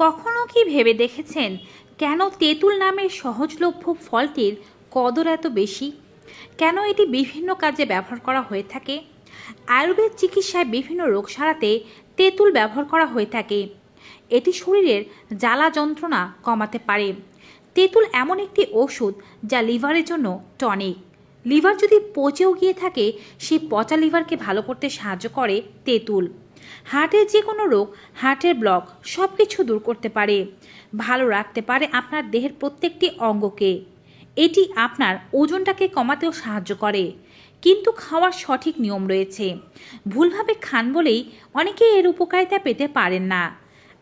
কখনো কি ভেবে দেখেছেন কেন তেঁতুল নামের সহজলভ্য ফলটির কদর এত বেশি? কেন এটি বিভিন্ন কাজে ব্যবহার করা হয়ে থাকে? আয়ুর্বেদ চিকিৎসায় বিভিন্ন রোগ সারাতে তেঁতুল ব্যবহার করা হয়ে থাকে। এটি শরীরের জ্বালা যন্ত্রণা কমাতে পারে। তেঁতুল এমন একটি ওষুধ যা লিভারের জন্য টনিক। লিভার যদি পচেও গিয়ে থাকে সেই পচা লিভারকে ভালো করতে সাহায্য করে তেঁতুল। হার্টের যে কোনো রোগ, হার্টের ব্লক সব কিছু দূর করতে পারে। ভালো রাখতে পারে আপনার দেহের প্রত্যেকটি অঙ্গকে। এটি আপনার ওজনটাকে কমাতেও সাহায্য করে। কিন্তু খাওয়ার সঠিক নিয়ম রয়েছে। ভুলভাবে খান বলেই অনেকে এর উপকারিতা পেতে পারেন না।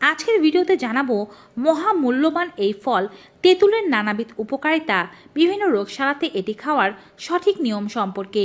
আজকের ভিডিওতে জানাব, মহামূল্যবান এই ফল, তেঁতুলের নানাবিধ উপকারিতা, বিভিন্ন রোগ সারাতে এটি খাওয়ার সঠিক নিয়ম সম্পর্কে।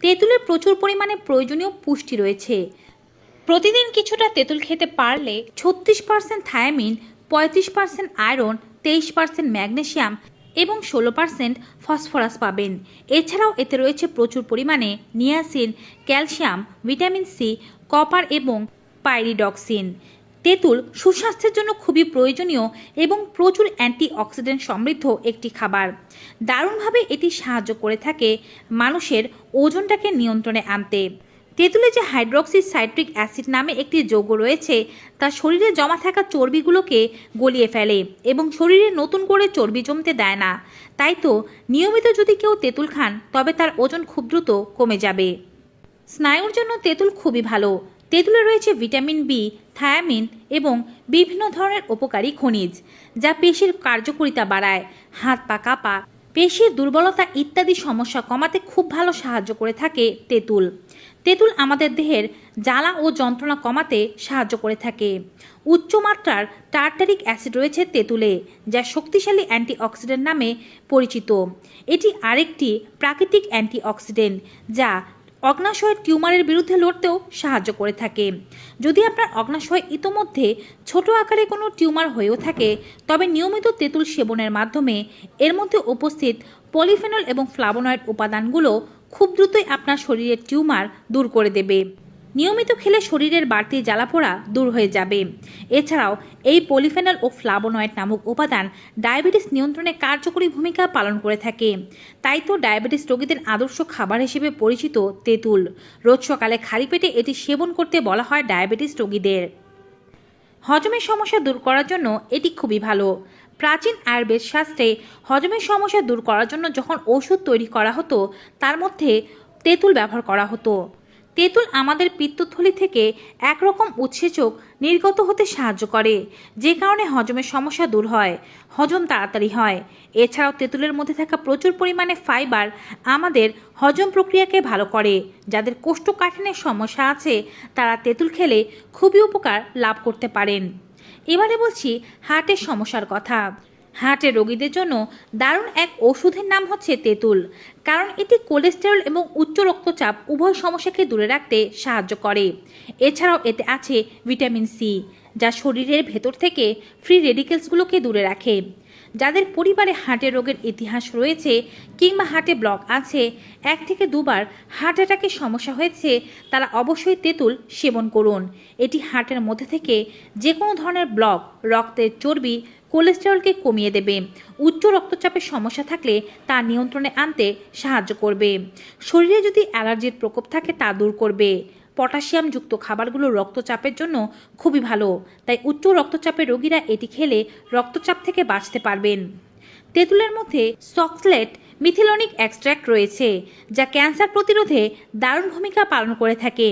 তেঁতুলের প্রচুর পরিমাণে প্রয়োজনীয় পুষ্টি রয়েছে। প্রতিদিন কিছুটা তেঁতুল খেতে পারলে ছত্রিশ পার্সেন্ট থায়ামিন, পঁয়ত্রিশ পার্সেন্ট আয়রন, তেইশ পার্সেন্ট ম্যাগনেশিয়াম এবং ষোলো পার্সেন্ট ফসফরাস পাবেন। এছাড়াও এতে রয়েছে প্রচুর পরিমাণে niacin, calcium, vitamin C, copper এবং পাইরিডক্সিন। তেঁতুল সুস্বাস্থ্যের জন্য খুবই প্রয়োজনীয় এবং প্রচুর অ্যান্টিঅক্সিডেন্ট সমৃদ্ধ একটি খাবার। দারুণভাবে এটি সাহায্য করে থাকে মানুষের ওজনটাকে নিয়ন্ত্রণে আনতে। তেঁতুলে যে হাইড্রক্সি সাইট্রিক অ্যাসিড নামে একটি যৌগ রয়েছে, তা শরীরে জমা থাকা চর্বিগুলোকে গলিয়ে ফেলে এবং শরীরে নতুন করে চর্বি জমতে দেয় না। তাই তো নিয়মিত যদি কেউ তেঁতুল খান, তবে তার ওজন খুব দ্রুত কমে যাবে। স্নায়ুর জন্য তেঁতুল খুবই ভালো। তেঁতুলে রয়েছে ভিটামিন বি, থায়ামিন এবং বিভিন্ন ধরনের উপকারী খনিজ, যা পেশির কার্যকারিতা বাড়ায়, হাত পা কাঁপা, পেশির দুর্বলতা ইত্যাদি সমস্যা কমাতে খুব ভালো সাহায্য করে থাকে তেঁতুল। তেঁতুল আমাদের দেহের জ্বালা ও যন্ত্রণা কমাতে সাহায্য করে থাকে। উচ্চমাত্রার টার্টারিক অ্যাসিড রয়েছে তেঁতুলে, যা শক্তিশালী অ্যান্টিঅক্সিডেন্ট নামে পরিচিত। এটি আরেকটি প্রাকৃতিক অ্যান্টিঅক্সিডেন্ট, যা অগ্নাশয়ের টিউমারের বিরুদ্ধে লড়তেও সাহায্য করে থাকে। যদি আপনার অগ্নাশয় ইতোমধ্যে ছোট আকারে কোনো টিউমার হয়েও থাকে, তবে নিয়মিত তেঁতুল সেবনের মাধ্যমে এর মধ্যে উপস্থিত পলিফেনল এবং ফ্লাভোনয়েড উপাদানগুলো খুব দ্রুতই আপনার শরীরের টিউমার দূর করে দেবে। নিয়মিত খেলে শরীরের বাড়তি জ্বালাপোড়া দূর হয়ে যাবে। এছাড়াও, এই পলিফেনল ও ফ্লাভোনয়েড নামক উপাদান ডায়াবেটিস নিয়ন্ত্রণে কার্যকরী ভূমিকা পালন করে থাকে। তাই তো ডায়াবেটিস রোগীদের আদর্শ খাবার হিসেবে পরিচিত তেঁতুল। রোজ সকালে খালি পেটে এটি সেবন করতে বলা হয় ডায়াবেটিস রোগীদের। হজমের সমস্যা দূর করার জন্য এটি খুবই ভালো। প্রাচীন আয়ুর্বেদ শাস্ত্রে হজমের সমস্যা দূর করার জন্য যখন ওষুধ তৈরি করা হতো, তার মধ্যে তেঁতুল ব্যবহার করা হতো। তেঁতুল আমাদের পিত্তথলি থেকে একরকম উৎসেচক নির্গত হতে সাহায্য করে, যে কারণে হজমের সমস্যা দূর হয়, হজম তাড়াতাড়ি হয়। এছাড়াও তেঁতুলের মধ্যে থাকা প্রচুর পরিমাণে ফাইবার আমাদের হজম প্রক্রিয়াকে ভালো করে, যাদের কোষ্ঠকাঠিন্যের সমস্যা আছে, তারা তেঁতুল খেলে খুবই উপকার লাভ করতে পারেন। এবারে বলছি হার্টের সমস্যার কথা। হার্টের রোগীদের জন্য দারুণ এক ওষুধের নাম হচ্ছে তেঁতুল, কারণ এটি কোলেস্টেরল এবং উচ্চ রক্তচাপ উভয় সমস্যাকে দূরে রাখতে সাহায্য করে। এছাড়াও এতে আছে ভিটামিন সি, যা শরীরের ভেতর থেকে ফ্রি রেডিকেলসগুলোকে দূরে রাখে। যাদের পরিবারে হার্টের রোগের ইতিহাস রয়েছে কিংবা হার্টে ব্লক আছে, এক থেকে দুবার হার্ট অ্যাটাকের সমস্যা হয়েছে, তারা অবশ্যই তেঁতুল সেবন করুন। এটি হার্টের মধ্যে থেকে যে কোনো ধরনের ব্লক, রক্তের চর্বি কোলেস্টেরলকে কমিয়ে দেবে। উচ্চ রক্তচাপের সমস্যা থাকলে তা নিয়ন্ত্রণে আনতে সাহায্য করবে। শরীরে যদি অ্যালার্জির প্রকোপ থাকে তা দূর করবে। পটাশিয়ামযুক্ত খাবারগুলো রক্তচাপের জন্য খুবই ভালো, তাই উচ্চ রক্তচাপের রোগীরা এটি খেলে রক্তচাপ থেকে বাঁচতে পারবেন। তেঁতুলের মধ্যে সক্সলেট মিথিলনিক এক্সট্র্যাক্ট রয়েছে, যা ক্যান্সার প্রতিরোধে দারুণ ভূমিকা পালন করে থাকে।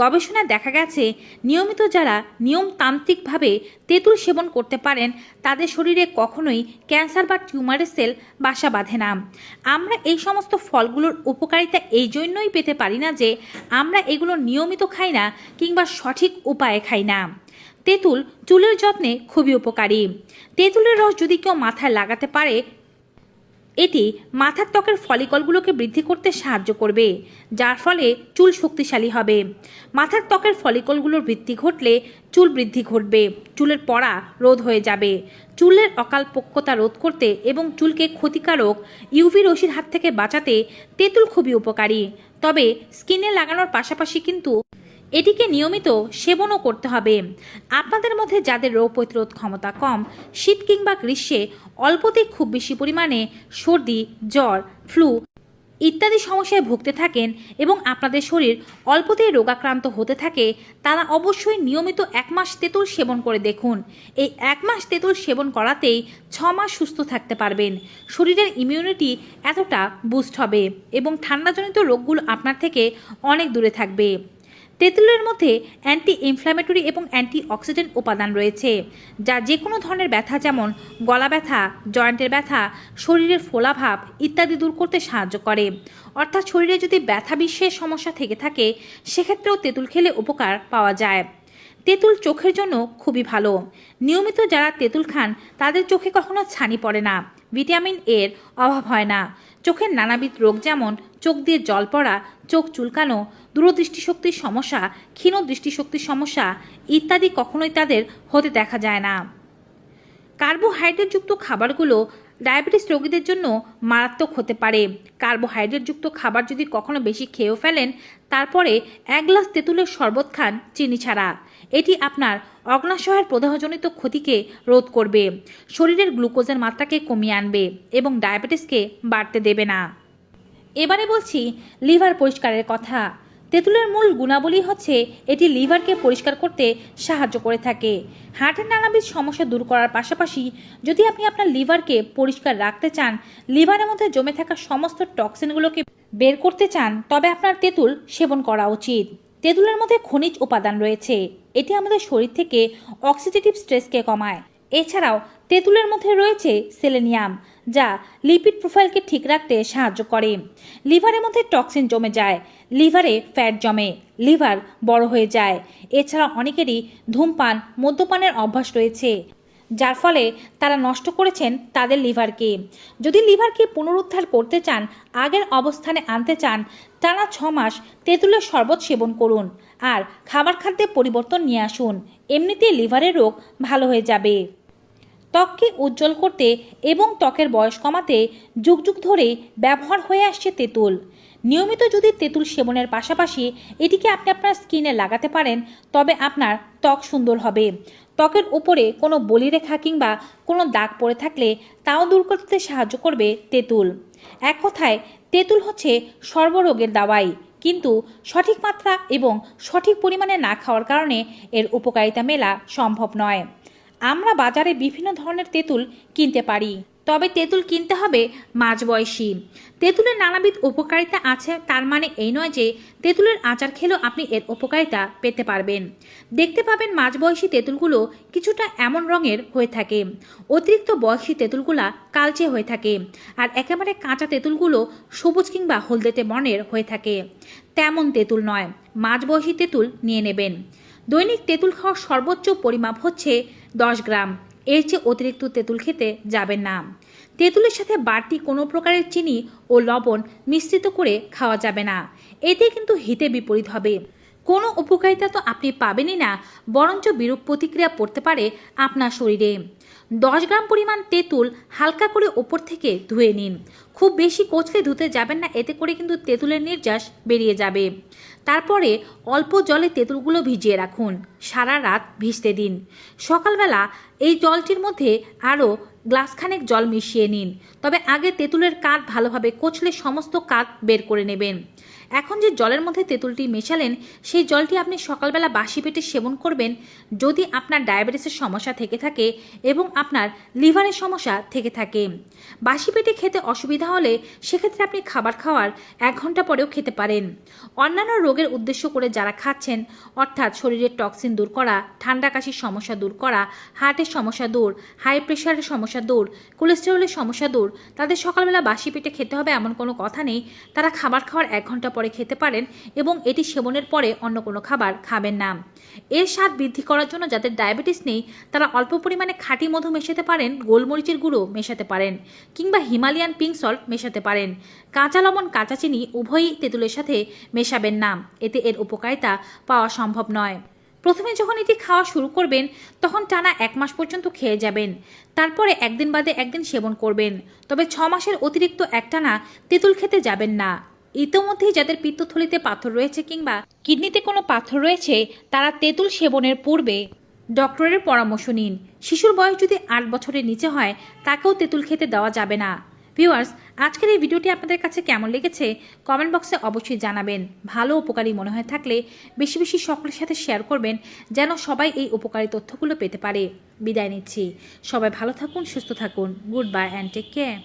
গবেষণায় দেখা গেছে, নিয়মিত যারা নিয়মতান্ত্রিকভাবে তেঁতুল সেবন করতে পারেন, তাদের শরীরে কখনোই ক্যান্সার বা টিউমারের সেল বাসা বাঁধে না। আমরা এই সমস্ত ফলগুলোর উপকারিতা এই জন্যই পেতে পারি না যে আমরা এগুলো নিয়মিত খাই না কিংবা সঠিক উপায়ে খাই না। তেঁতুল চুলের যত্নে খুবই উপকারী। তেঁতুলের রস যদি কেউ মাথায় লাগাতে পারে, এটি মাথার ত্বকের ফলিকলগুলোকে বৃদ্ধি করতে সাহায্য করবে, যার ফলে চুল শক্তিশালী হবে। মাথার ত্বকের ফলিকলগুলোর বৃদ্ধি ঘটলে চুল বৃদ্ধি ঘটবে, চুলের পড়া রোধ হয়ে যাবে। চুলের অকাল পক্কতা রোধ করতে এবং চুলকে ক্ষতিকারক ইউভি রশির হাত থেকে বাঁচাতে তেঁতুল খুবই উপকারী। তবে স্কিনে লাগানোর পাশাপাশি কিন্তু এটিকে নিয়মিত সেবনও করতে হবে। আপনাদের মধ্যে যাদের রোগ প্রতিরোধ ক্ষমতা কম, শীত কিংবা গ্রীষ্মে অল্পতেই খুব বেশি পরিমাণে সর্দি, জ্বর, ফ্লু ইত্যাদি সমস্যায় ভুগতে থাকেন এবং আপনাদের শরীর অল্পতেই রোগাক্রান্ত হতে থাকে, তারা অবশ্যই নিয়মিত এক মাস তেঁতুল সেবন করে দেখুন। এই এক মাস তেঁতুল সেবন করাতেই ছ মাস সুস্থ থাকতে পারবেন। শরীরের ইমিউনিটি এতটা বুস্ট হবে এবং ঠান্ডাজনিত রোগগুলো আপনার থেকে অনেক দূরে থাকবে। তেঁতুলের মধ্যে অ্যান্টি ইনফ্ল্যামেটরি এবং অ্যান্টি অক্সিডেন্ট উপাদান রয়েছে, যা যে কোনো ধরনের ব্যথা যেমন গলা ব্যথা, জয়েন্টের ব্যথা শরীরের ফোলাভাব ইত্যাদি দূর করতে সাহায্য করে। অর্থাৎ শরীরে যদি ব্যথা বিশ্বের সমস্যা থেকে থাকে, সেক্ষেত্রেও তেঁতুল খেলে উপকার পাওয়া যায়। তেঁতুল চোখের জন্য খুবই ভালো। নিয়মিত যারা তেঁতুল খান, তাদের চোখে কখনো ছানি পড়ে না। ভিটামিন এর অভাব হয় না। চোখের নানাবিধ রোগ যেমন চোখ দিয়ে জল পড়া, চোখ চুলকানো, দূরদৃষ্টিশক্তির সমস্যা, ক্ষীণ দৃষ্টিশক্তির সমস্যা ইত্যাদি কখনোই তাদের হতে দেখা যায় না। কার্বোহাইড্রেটযুক্ত খাবারগুলো ডায়াবেটিস রোগীদের জন্য মারাত্মক হতে পারে। কার্বোহাইড্রেটযুক্ত খাবার যদি কখনো বেশি খেয়েও ফেলেন, তারপরে এক গ্লাস তেঁতুলের শরবত খান চিনি ছাড়া। এটি আপনার অগ্নাশয়ের প্রদাহজনিত ক্ষতিকে রোধ করবে। শরীরের গ্লুকোজের মাত্রাকে কমিয়ে আনবে এবং ডায়াবেটিসকে বাড়তে দেবে না। এবারে বলছি, লিভার পরিষ্কারের কথা। তেঁতুলের মূল গুণাবলী হচ্ছে, এটি লিভারকে পরিষ্কার করতে সাহায্য করে থাকে। হার্টের নানাবিধ সমস্যা দূর করার পাশাপাশি, যদি আপনি আপনার লিভারকে পরিষ্কার রাখতে চান, লিভারের মধ্যে জমে থাকা সমস্ত টক্সিনগুলোকে বের করতে চান, তবে আপনার তেঁতুল সেবন করা উচিত। তেঁতুলের মধ্যে খনিজ উপাদান রয়েছে। এটি আমাদের শরীর থেকে অক্সিডেটিভ স্ট্রেসকে কমায়। এছাড়াও তেঁতুলের মধ্যে রয়েছে সেলেনিয়াম যা লিপিড প্রোফাইলকে ঠিক রাখতে সাহায্য করে। লিভারের মধ্যে টক্সিন জমে যায়। লিভারে ফ্যাট জমে। লিভার বড় হয়ে যায়। এছাড়া অনেকেরই ধূমপান, মদ্যপানের অভ্যাস রয়েছে। যার ফলে তারা নষ্ট করেছেন তাদের লিভারকে। যদি লিভারকে পুনরুদ্ধার করতে চান, আগের অবস্থানে আনতে চান, টানা ছ মাস তেঁতুলের শরবত সেবন করুন আর খাবার খাদ্যে পরিবর্তন নিয়ে আসুন। এমনিতেই লিভারের রোগ ভালো হয়ে যাবে। ত্বককে উজ্জ্বল করতে এবং ত্বকের বয়স কমাতে যুগ যুগ ধরে ব্যবহার হয়ে আসছে তেঁতুল। নিয়মিত যদি তেঁতুল সেবনের পাশাপাশি এটিকে আপনি আপনার স্কিনে লাগাতে পারেন, তবে আপনার ত্বক সুন্দর হবে। ত্বকের উপরে কোনো বলিরেখা কিংবা কোনো দাগ পড়ে থাকলে তাও দূর করতে সাহায্য করবে তেঁতুল। এক কথায়, তেঁতুল হচ্ছে সর্বরোগের দাওয়াই। কিন্তু সঠিক মাত্রা এবং সঠিক পরিমাণে না খাওয়ার কারণে এর উপকারিতা মেলা সম্ভব নয়। আমরা বাজারে বিভিন্ন ধরনের তেঁতুল কিনতে পারি। তবে তেঁতুল কিনতে হবে মাঝবয়সী। তেঁতুলের নানাবিধ উপকারিতা আছে, তার মানে এই নয় যে তেঁতুলের আচার খেলেও আপনি এর উপকারিতা পেতে পারবেন। দেখতে পাবেন মাঝবয়সী তেঁতুলগুলো কিছুটা এমন রঙের হয়ে থাকে। অতিরিক্ত বয়সী তেঁতুলগুলা কালচে হয়ে থাকে আর একেবারে কাঁচা তেঁতুলগুলো সবুজ কিংবা হলদেটে বর্ণের হয়ে থাকে। তেমন তেঁতুল নয়, মাঝবয়সী তেঁতুল নিয়ে নেবেন। দৈনিক তেঁতুল খাওয়ার সর্বোচ্চ পরিমাপ হচ্ছে দশ গ্রাম। এর চেয়ে অতিরিক্ত তেঁতুল খেতে যাবেন না। তেঁতুলের সাথে বাড়তি কোনো প্রকারের চিনি ও লবণ মিশ্রিত করে খাওয়া যাবে না। এতে কিন্তু হিতে বিপরীত হবে। কোনো উপকারিতা তো আপনি পাবেনই না, বরঞ্চ বিরূপ প্রতিক্রিয়া পড়তে পারে আপনার শরীরে। দশ গ্রাম পরিমাণ তেঁতুল হালকা করে ওপর থেকে ধুয়ে নিন। খুব বেশি কোচলে ধুতে যাবেন না, এতে করে কিন্তু তেঁতুলের নির্যাস বেরিয়ে যাবে। তারপরে অল্প জলে তেঁতুলগুলো ভিজিয়ে রাখুন। সারা রাত ভিজতে দিন। সকালবেলা এই জলটির মধ্যে আরও গ্লাসখানেক জল মিশিয়ে নিন। তবে আগে তেঁতুলের কাঠ ভালোভাবে কচলে সমস্ত কাঠ বের করে নেবেন। এখন যে জলের মধ্যে তেঁতুলটি মেশালেন, সেই জলটি আপনি সকালবেলা বাসি পেটে সেবন করবেন যদি আপনার ডায়াবেটিসের সমস্যা থেকে থাকে এবং আপনার লিভারের সমস্যা থেকে থাকে। বাসি পেটে খেতে অসুবিধা হলে সেক্ষেত্রে আপনি খাবার খাওয়ার এক ঘণ্টা পরেও খেতে পারেন। অন্যান্য রোগের উদ্দেশ্য করে যারা খাচ্ছেন, অর্থাৎ শরীরের টক্সিন দূর করা, ঠান্ডা কাশির সমস্যা দূর করা, হার্টের সমস্যা দূর, হাই প্রেশারের সমস্যা দূর, কোলেস্টেরলের সমস্যা দূর, তাদের সকালবেলা বাসি পেটে খেতে হবে এমন কোনো কথা নেই। তারা খাবার খাওয়ার এক ঘণ্টা পরে খেতে পারেন এবং এটি সেবনের পরে অন্য কোনো খাবার খাবেন না। এর স্বাদ বৃদ্ধি করার জন্য যাদের ডায়াবেটিস নেই, তারা অল্প পরিমাণে খাঁটি মধু মেশাতে পারেন, গোলমরিচের গুঁড়ো মেশাতে পারেন কিংবা হিমালয়ান পিঙ্ক সল্ট মেশাতে পারেন। কাঁচা লবণ, কাঁচা চিনি উভয়ই তেঁতুলের সাথে মেশাবেন না। এতে এর উপকারিতা পাওয়া সম্ভব নয়। প্রথমে যখন এটি খাওয়া শুরু করবেন, তখন টানা এক মাস পর্যন্ত খেয়ে যাবেন। তারপরে একদিন বাদে একদিন সেবন করবেন। তবে ছ মাসের অতিরিক্ত একটানা তেঁতুল খেতে যাবেন না। ইতোমধ্যেই যাদের পিত্তথলিতে পাথর রয়েছে কিংবা কিডনিতে কোনো পাথর রয়েছে, তারা তেঁতুল সেবনের পূর্বে ডক্টরের পরামর্শ নিন। শিশুর বয়স যদি আট বছরের নিচে হয়, তাকেও তেঁতুল খেতে দেওয়া যাবে না। ভিউয়ার্স, আজকের এই ভিডিওটি আপনাদের কাছে কেমন লেগেছে, কমেন্ট বক্সে অবশ্যই জানাবেন। ভালো উপকারী মনে হয়ে থাকলে বেশি বেশি সকলের সাথে শেয়ার করবেন, যেন সবাই এই উপকারী তথ্যগুলো পেতে পারে। বিদায় নিচ্ছি। সবাই ভালো থাকুন, সুস্থ থাকুন। Goodbye, and take care.